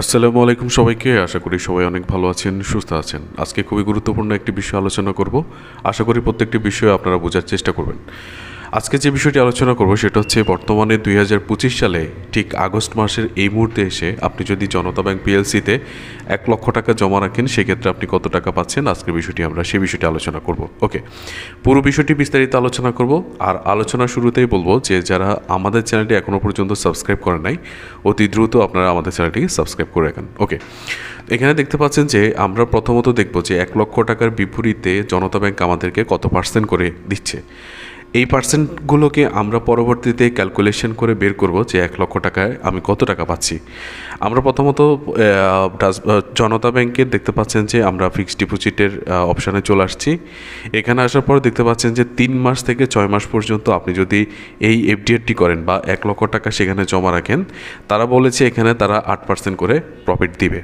আসসালামু আলাইকুম সবাইকে। আশা করি সবাই অনেক ভালো আছেন, সুস্থ আছেন। আজকে খুবই গুরুত্বপূর্ণ একটি বিষয় আলোচনা করব। আশা করি প্রত্যেকটি বিষয়ে আপনারা বোঝার চেষ্টা করবেন। আজকে যে বিষয়টি আলোচনা করব সেটা হচ্ছে বর্তমানে দুই হাজার পঁচিশ সালে ঠিক আগস্ট মাসের এই মুহূর্তে এসে আপনি যদি জনতা ব্যাংক পিএলসিতে এক লক্ষ টাকা জমা রাখেন, সেক্ষেত্রে আপনি কত টাকা পাচ্ছেন? আজকের বিষয়টি আমরা সেই বিষয়টি আলোচনা করব। ওকে, পুরো বিষয়টি বিস্তারিত আলোচনা করব। আর আলোচনা শুরুতেই বলব যে যারা আমাদের চ্যানেলটি এখনও পর্যন্ত সাবস্ক্রাইব করেন নাই, অতি দ্রুত আপনারা আমাদের চ্যানেলটি সাবস্ক্রাইব করে রাখেন। ওকে, এখানে দেখতে পাচ্ছেন যে আমরা প্রথমত দেখব যে এক লক্ষ টাকার বিপরীতে জনতা ব্যাংক আমাদেরকে কত পার্সেন্ট করে দিচ্ছে। এই পার্সেন্টগুলোকে আমরা পরবর্তীতে ক্যালকুলেশন করে বের করব যে এক লক্ষ টাকায় আমি কত টাকা পাচ্ছি। আমরা প্রথমত জনতা ব্যাংকের দেখতে পাচ্ছেন যে আমরা ফিক্সড ডিপোজিটের অপশানে চলে আসছি। এখানে আসার পর দেখতে পাচ্ছেন যে তিন মাস থেকে ছয় মাস পর্যন্ত আপনি যদি এই এফডিআরটি করেন বা এক লক্ষ টাকা সেখানে জমা রাখেন, তারা বলেছে এখানে তারা আট পার্সেন্ট করে প্রফিট দিবে।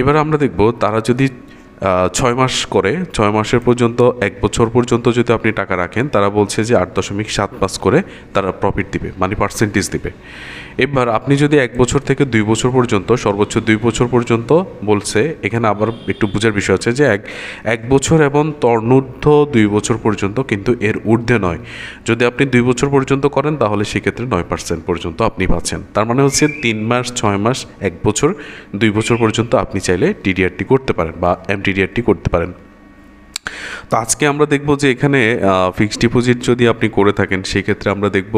এবার আমরা দেখব তারা যদি ছয় মাস করে, ছয় মাসের পর্যন্ত, এক বছর পর্যন্ত যদি আপনি টাকা রাখেন, তারা বলছে যে আট দশমিক সাত পাঁচ করে তারা প্রফিট দিবে মানে পার্সেন্টেজ দিবে। এবার আপনি যদি এক বছর থেকে দুই বছর পর্যন্ত, সর্বোচ্চ দুই বছর পর্যন্ত বলছে, এখানে আবার একটু বোঝার বিষয় আছে যে এক এক বছর এবং তর্ণূর্ধ্ব দুই বছর পর্যন্ত কিন্তু এর ঊর্ধ্বে নয়। যদি আপনি দুই বছর পর্যন্ত করেন, তাহলে সেক্ষেত্রে নয় পার্সেন্ট পর্যন্ত আপনি পাচ্ছেন। তার মানে হচ্ছে তিন মাস, ছয় মাস, এক বছর, দুই বছর পর্যন্ত আপনি চাইলে টিডিআরটি করতে পারেন বা এমটিডিআরটি করতে পারেন। তো আজকে আমরা দেখব যে এখানে ফিক্সড ডিপোজিট যদি আপনি করে থাকেন, সেক্ষেত্রে আমরা দেখব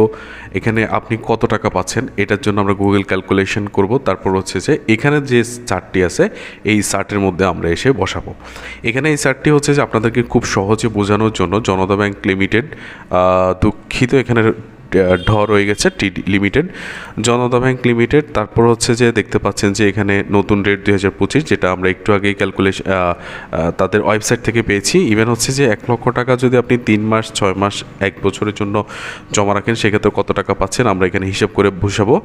এখানে আপনি কত টাকা পাচ্ছেন, এটার জন্য আমরা গুগল ক্যালকুলেশন করব। তারপর হচ্ছে যে এখানে যে চার্টটি আছে, এই চার্টের মধ্যে আমরা এসে বসাবো। এখানে এই চার্টটি হচ্ছে যে আপনাদেরকে খুব সহজে বোঝানোর জন্য জনতা ব্যাংক লিমিটেড দুঃখিত এখানে ঢ রয়ে গেছে, টি লিমিটেড। জনতা ব্যাংক লিমিটেড, তারপর হচ্ছে যে দেখতে পাচ্ছেন যে এখানে নতুন রেট দুই হাজার পঁচিশ, যেটা আমরা একটু আগেই ক্যালকুলেশন তাদের ওয়েবসাইট থেকে পেয়েছি। ইভেন হচ্ছে যে এক লক্ষ টাকা যদি আপনি তিন মাস, ছয় মাস, এক বছরের জন্য জমা রাখেন, সেক্ষেত্রে কত টাকা পাচ্ছেন আমরা এখানে হিসাব করে বসাবো।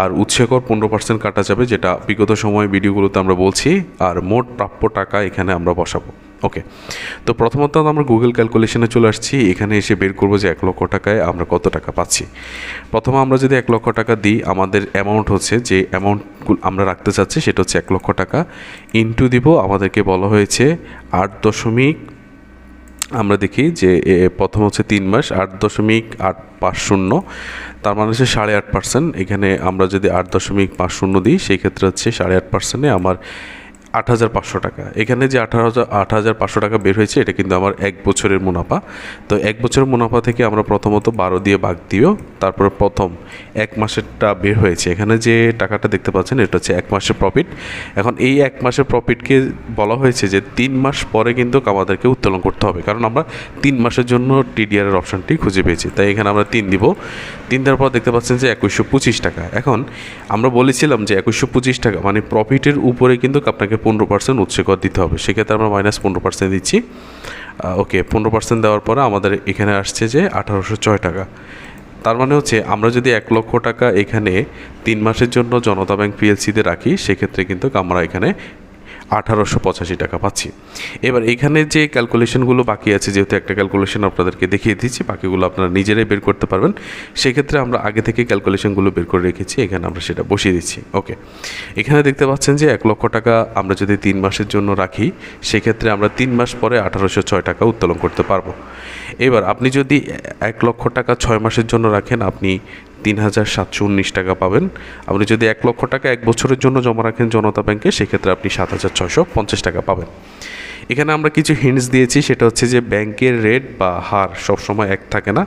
আর উৎসেকর পনেরো পার্সেন্ট কাটা যাবে, যেটা বিগত সময় ভিডিওগুলোতে আমরা বলছি। আর মোট প্রাপ্য টাকা এখানে আমরা বসাবো। ওকে তো প্রথমত আমরা গুগল ক্যালকুলেশনে চলে আসছি। এখানে এসে বের করব যে এক লক্ষ টাকায় আমরা কত টাকা পাচ্ছি। প্রথমে আমরা যদি এক লক্ষ টাকা দিই, আমাদের অ্যামাউন্ট হচ্ছে যে অ্যামাউন্ট আমরা রাখতে চাচ্ছি, সেটা হচ্ছে এক লক্ষ টাকা ইনটু দিব। আমাদেরকে বলা হয়েছে আট দশমিক, আমরা দেখি যে প্রথম হচ্ছে তিন মাস, আট দশমিক আট পাঁচ শূন্য। তার মানে হচ্ছে সাড়ে আট পার্সেন্ট এখানে আমরা যদি আট দশমিক পাঁচ শূন্য দিই, সেই ক্ষেত্রে হচ্ছে সাড়ে আট পার্সেন্টে আমার আট হাজার পাঁচশো টাকা। এখানে যে আঠারো হাজার, আট হাজার পাঁচশো টাকা বের হয়েছে, এটা কিন্তু আমার এক বছরের মুনাফা। তো এক বছরের মুনাফা থেকে আমরা প্রথমত বারো দিয়ে ভাগ দিও, তারপরে প্রথম এক মাসেরটা বের হয়েছে। এখানে যে টাকাটা দেখতে পাচ্ছেন, এটা হচ্ছে এক মাসের প্রফিট এখন এই এক মাসের প্রফিটকে বলা হয়েছে যে তিন মাস পরে কিন্তু আমাদেরকে উত্তোলন করতে হবে, কারণ আমরা তিন মাসের জন্য টিডিআর এর অপশনটি খুঁজে পেয়েছি। তাই এখানে আমরা তিন দিব। তিন দেওয়ার পর দেখতে পাচ্ছেন যে একুশশো পঁচিশ টাকা। এখন আমরা বলেছিলাম যে একুশশো পঁচিশ টাকা মানে প্রফিটের উপরে কিন্তু আপনাকে পনেরো পার্সেন্ট উৎসেকর দিতে হবে। সেক্ষেত্রে আমরা মাইনাস পনেরো পার্সেন্ট দিচ্ছি। ওকে পনেরো পার্সেন্ট দেওয়ার পরে আমাদের এখানে আসছে যে আঠারোশো ছয় টাকা। তার মানে হচ্ছে আমরা যদি এক লক্ষ টাকা এখানে তিন মাসের জন্য জনতা ব্যাংক পিএলসিতে রাখি, সেক্ষেত্রে কিন্তু আমরা এখানে আঠারোশো পঁচাশি টাকা পাচ্ছি। এবার এখানে যে ক্যালকুলেশনগুলো বাকি আছে, যেহেতু একটা ক্যালকুলেশন আপনাদেরকে দেখিয়ে দিচ্ছি, বাকিগুলো আপনারা নিজেরাই বের করতে পারবেন। সেক্ষেত্রে আমরা আগে থেকে ক্যালকুলেশনগুলো বের করে রেখেছি, এখানে আমরা সেটা বসিয়ে দিচ্ছি। ওকে এখানে দেখতে পাচ্ছেন যে এক লক্ষ টাকা আমরা যদি তিন মাসের জন্য রাখি, সেক্ষেত্রে আমরা তিন মাস পরে আঠারোশো ছয় টাকা উত্তোলন করতে পারব। এবার আপনি যদি এক লক্ষ টাকা ছয় মাসের জন্য রাখেন, আপনি তিন হাজার সাতশো উনিশ টাকা পাবেন। আপনি যদি এক লক্ষ টাকা এক বছরের জন্য জমা রাখেন জনতা ব্যাংকে, সেক্ষেত্রে আপনি সাত হাজার ছয়শো পঞ্চাশ টাকা পাবেন। এখানে আমরা কিছু হিন্টস দিয়েছি, সেটা হচ্ছে যে ব্যাংকের রেট বা হার সবসময় এক থাকে না।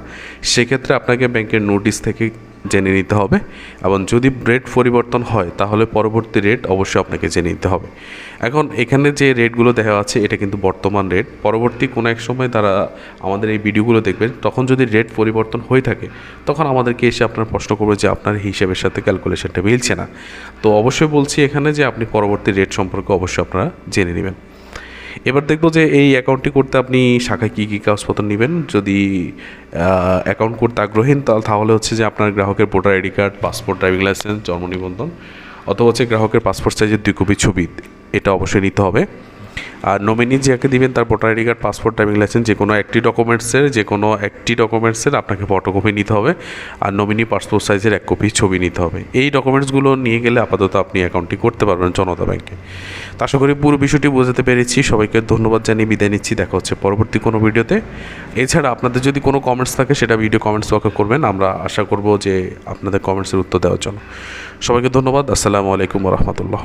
সেক্ষেত্রে আপনাকে ব্যাংকের নোটিশ থেকে জেনে নিতে হবে। এবং যদি রেট পরিবর্তন হয়, তাহলে পরবর্তী রেট অবশ্যই আপনাকে জেনে নিতে হবে। এখন এখানে যে রেটগুলো দেখা আছে, এটা কিন্তু বর্তমান রেট পরবর্তী কোনো এক সময় তারা আমাদের এই ভিডিওগুলো দেখবেন। তখন যদি রেট পরিবর্তন হয়ে থাকে, তখন আমাদেরকে এসে আপনার প্রশ্ন করবে যে, আপনার হিসেবের সাথে ক্যালকুলেশনটা মিলছে না? তো অবশ্যই বলছি এখানে যে, আপনি পরবর্তী রেট সম্পর্কে অবশ্যই আপনারা জেনে নেবেন। এবার দেখব যে এই অ্যাকাউন্টটি করতে আপনি শাখায় কী কী কাগজপত্র নেবেন। যদি অ্যাকাউন্ট করতে আগ্রহী তাহলে তাহলে হচ্ছে যে আপনার গ্রাহকের voter ID card, passport, driving licence, জন্ম নিবন্ধন, অথবা হচ্ছে গ্রাহকের পাসপোর্ট সাইজের দুই কপি ছবি, এটা অবশ্যই নিতে হবে। আর নমিনি যাকে দিবেন তার voter ID card passport driving licence যে কোনো একটি ডকুমেন্টসের যে কোনো একটি ডকুমেন্টসের আপনাকে ফটোকপি নিতে হবে। আর নমিনি পাসপোর্ট সাইজের এক কপি ছবি নিতে হবে। এই ডকুমেন্টসগুলো নিয়ে গেলে আপাতত আপনি অ্যাকাউন্টটি করতে পারবেন জনতা ব্যাংকে তা আশা করি পুরো বিষয়টি বোঝাতে পেরেছি। সবাইকে ধন্যবাদ জানিয়ে বিদায় নিচ্ছি। দেখা হচ্ছে পরবর্তী কোনো ভিডিওতে। এছাড়া আপনাদের যদি কোনো কমেন্টস থাকে, সেটা ভিডিও কমেন্টস বক্সে করবেন। আমরা আশা করব যে আপনাদের কমেন্টসের উত্তর দেওয়ার জন্য। সবাইকে ধন্যবাদ। আসসালামু আলাইকুম রহমতুল্লাহ।